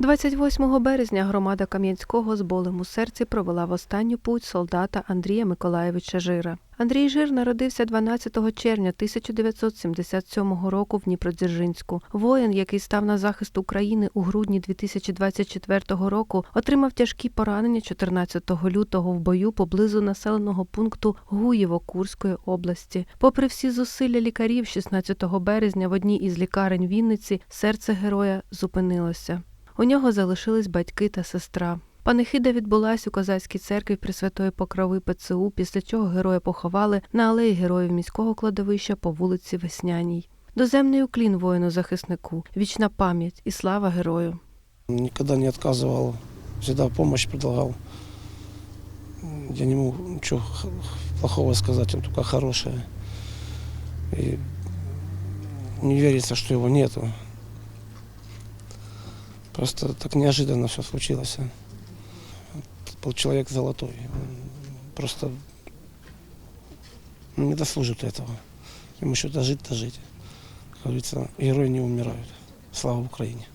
28 березня громада Кам'янського з болем у серці провела в останню путь солдата Андрія Миколаєвича Жира. Андрій Жир народився 12 червня 1977 року в Дніпродзержинську. Воїн, який став на захист України у грудні 2024 року, отримав тяжкі поранення 14 лютого в бою поблизу населеного пункту Гуєво Курської області. Попри всі зусилля лікарів, 16 березня в одній із лікарень Вінниці серце героя зупинилося. У нього залишились батьки та сестра. Панихида відбулась у козацькій церкві Пресвятої Покрови ПЦУ, після чого героя поховали на алеї героїв міського кладовища по вулиці Весняній. Доземний уклін воїну-захиснику, вічна пам'ять і слава герою. Никогда не отказывал, всегда помощь предлагал. Я не могу ничего х- плохого сказать, он только хорошее. И не верится, что его нету. Просто так неожиданно все случилось. Был человек золотой. Он Просто не дослужит этого. Ему еще дожить, дожить. Как говорится, герои не умирают. Слава Украине.